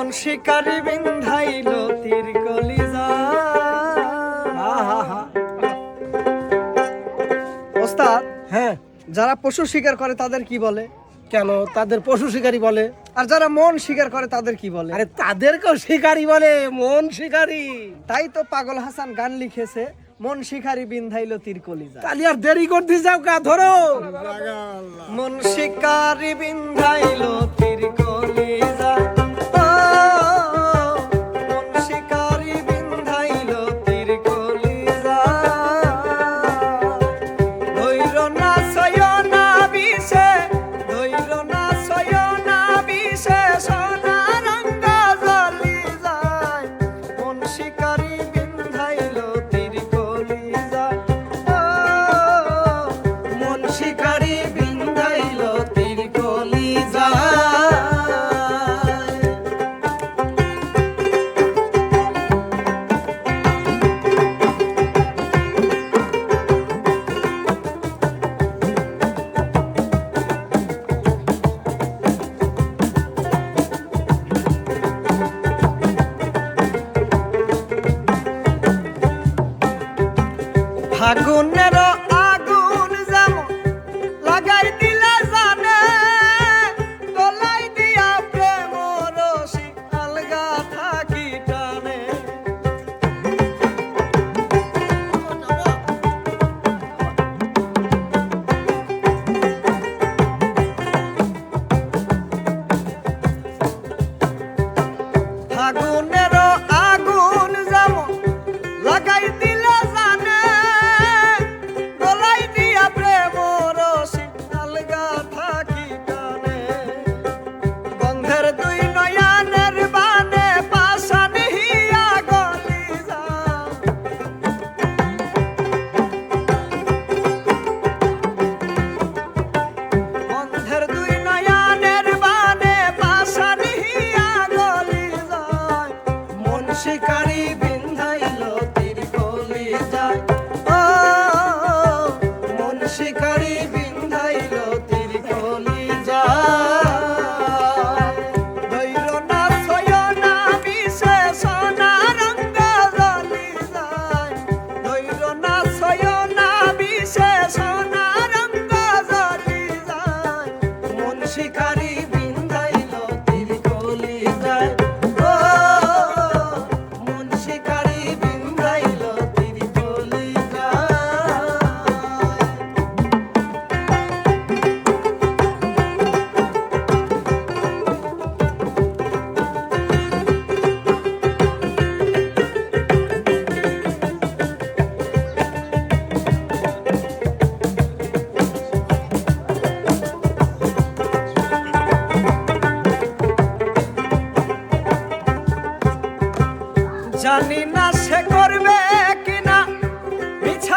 এমন শিকারি বিন্ধাইল তীর কলিজা। ওস্তাদ হ্যাঁ। যারা পশু শিকার করে তাদের কি বলে? কেন? তাদের পশু শিকারি বলে। আর যারা মন শিকার করে তাদের কি বলে? আরে তাদেরকেও শিকারি বলে মন শিকারি। তাই তো পাগল হাসান গান লিখেছে মন শিকারি বিন্ধাইল তিরকলিজা তালি আর দেরি করতে যাও কা ধরো। মন শিকারি বিন্ধাইল তিরকলিজা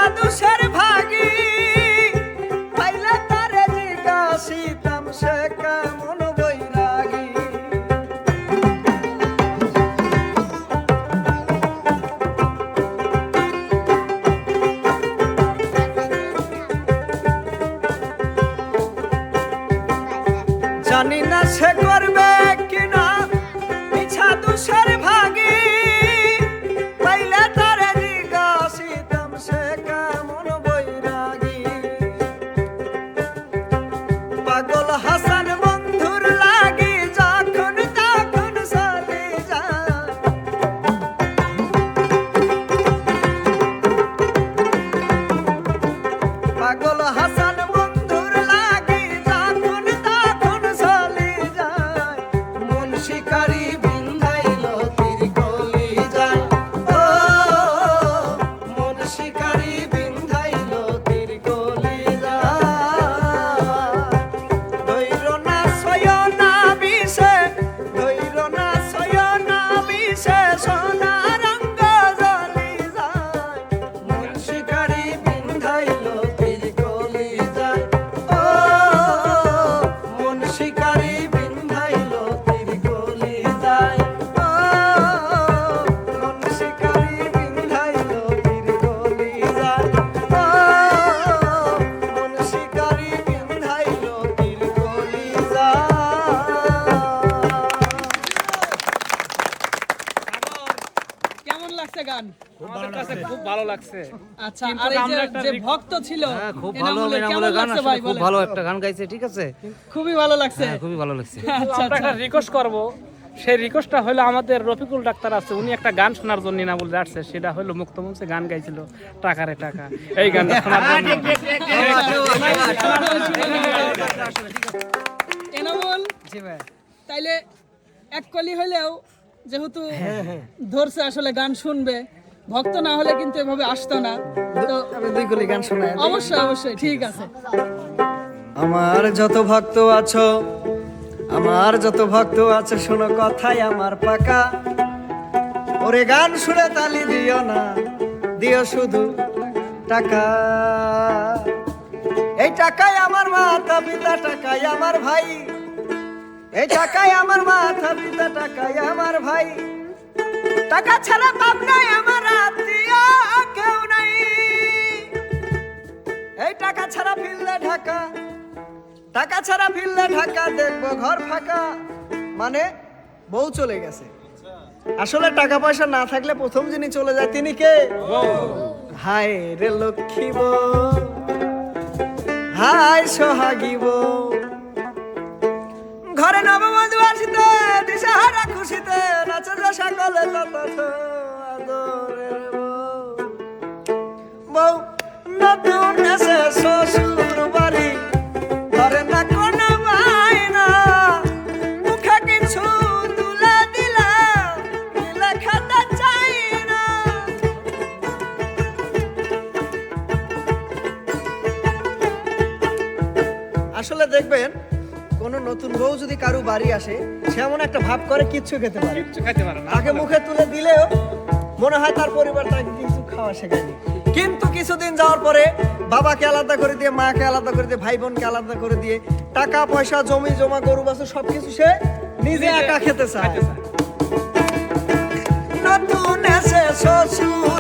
দোষের ভাগ লাগছে। আচ্ছা আর এই যে- আমরা একটা যে রিক- ভক্ত ছিল হ্যাঁ খুব ভালো এনামুলের গান আসলে খুব ভালো একটা গান গাইছে ঠিক আছে? খুবই ভালো লাগছে। হ্যাঁ খুবই ভালো লাগছে। আচ্ছা একটা রিকোয়েস্ট করব। সেই রিকোয়েস্টটা হলো আমাদের রফিকুল ডাক্তার আছে উনি একটা গান শোনার জন্য না বলে আসছে সেটা হলো মুক্তমঞ্চে গান গাইছিল টাকারে টাকা। এই গানটা শোনার জন্য। তাইলে এক কলি হলেও যেহেতু ধরছে আসলে গান শুনবে ভক্ত না হলে কিন্তু এভাবে আসতো না। তো দুই কলি গান শোনাই অবশ্যই অবশ্যই ঠিক আছে। আমার যত ভক্ত আছো আমার যত ভক্ত আছে শোনো কথাই আমার পাকা। ওরে গান শুনে তালি দিও না দিও শুধু টাকা। এই টাকায় আমার মাথা পিতা টাকায় আমার ভাই। এই টাকায় আমার মাথা পিতা টাকায় আমার ভাই। টাকা ছাড়া বাপ নাই আমার এই টাকা ছাড়া ফিরলে ঢাকা। টাকা ছাড়া ফিরলে ঢাকা, দেখব ঘর ফাঁকা। মানে বউ চলে গেছে। আসলে টাকা পয়সা না থাকলে প্রথম যিনি চলে যায় তিনি কে? হায় রে লক্ষ্মী বউ। হায় সোহাগী বউ। ঘরে নববধূ আসিতে, দিশাহারা খুশিতে, নাচে যে সকলে তত আদরের বউ। বউ আসলে দেখবেন কোন নতুন বউ যদি কারু বাড়ি আসে সে এমন একটা ভাব করে কিচ্ছু খেতে পারে কিচ্ছু খাইতে পারে না। তাকে মুখে তুলে দিলেও মনে হয় তার পরিবার তাকে কিছু খাওয়া শেখায়নি। কিন্তু কিছুদিন যাওয়ার পরে বাবাকে আলাদা করে দিয়ে মাকে আলাদা করে দিয়ে ভাই বোনকে আলাদা করে দিয়ে টাকা পয়সা জমি জমা গরু বাছুর সবকিছু সে নিজে একা খেতে চায়। নতুন এসে শ্বশুর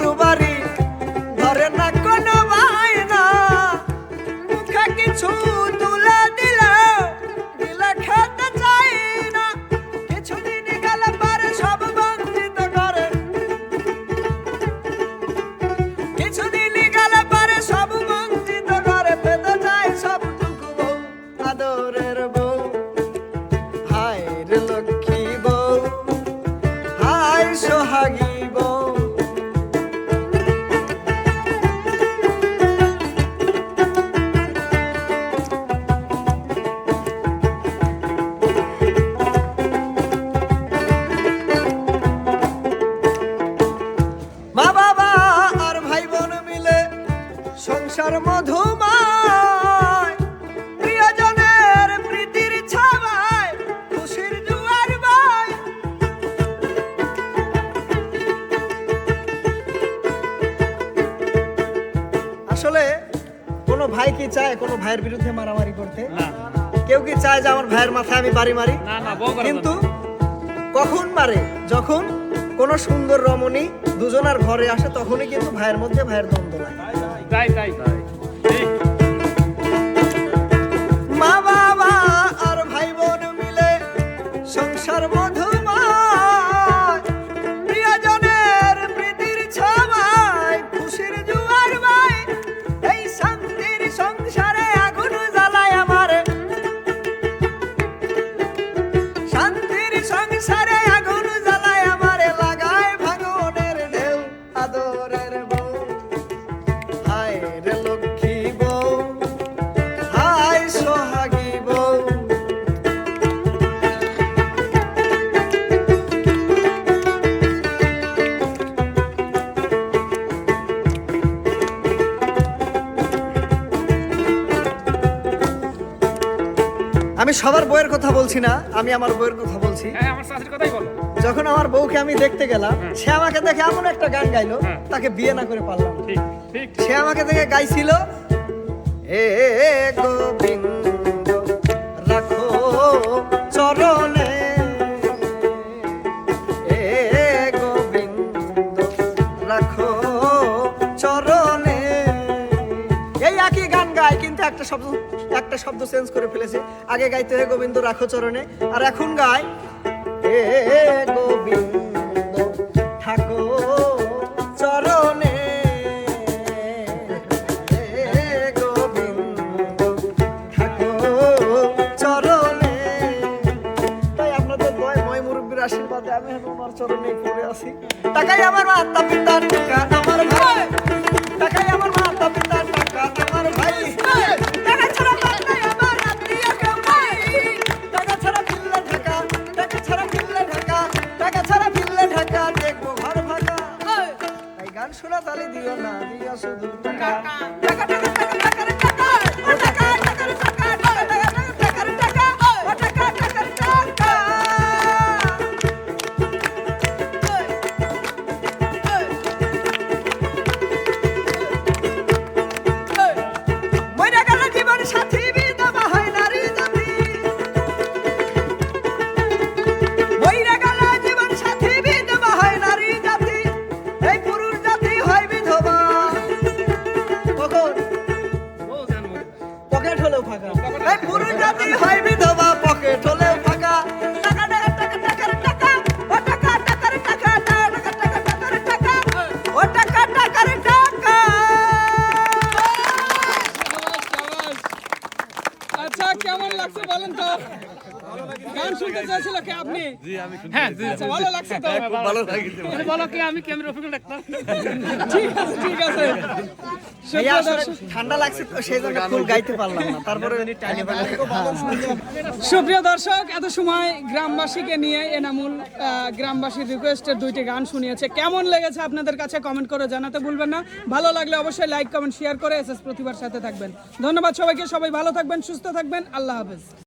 কি চায় কোনো ভাইয়ের বিরুদ্ধে মারামারি করতে? কেউ কি চায় যে আমার ভাইয়ের মাথায় আমি বাড়ি মারি? কিন্তু কখন মারে? যখন কোন সুন্দর রমণী দুজনার ঘরে আসে তখনই কিন্তু ভাইয়ের মধ্যে ভাইয়ের দ্বন্দ্ব লাগে। তাই তাই তাই। মা বাবা আর ভাই বোন মিলে সংসার মধুময় শান্তির সংসারে আমি সবার বইয়ের কথা বলছি না আমি আমার বইয়ের কথা বলছি। হ্যাঁ আমার শাশুড়ির কথাই বলো। যখন আমার বউকে আমি দেখতে গেলাম সে আমাকে দেখে এমন একটা গান গাইলো। তাকে বিয়ে না করে পারলাম ঠিক ঠিক সে আমাকে দেখে গাইছিল এ গোবিন্দ আগে গাইতে হে গোবিন্দ রাখো চরণে আর এখন গায় হে গোবিন্দ। ಕಾಕ সুপ্রিয় দর্শক এত সময় গ্রামবাসীকে নিয়ে এনামুল গ্রামবাসীর রিকোয়েস্টের দুইটি গান শুনিয়েছে। কেমন লেগেছে আপনাদের কাছে কমেন্ট করে জানাতে ভুলবেন না। ভালো লাগলে অবশ্যই লাইক কমেন্ট শেয়ার করে এস এস প্রতিভার সাথে থাকবেন। ধন্যবাদ সবাইকে সবাই ভালো থাকবেন সুস্থ থাকবেন। আল্লাহ হাফেজ।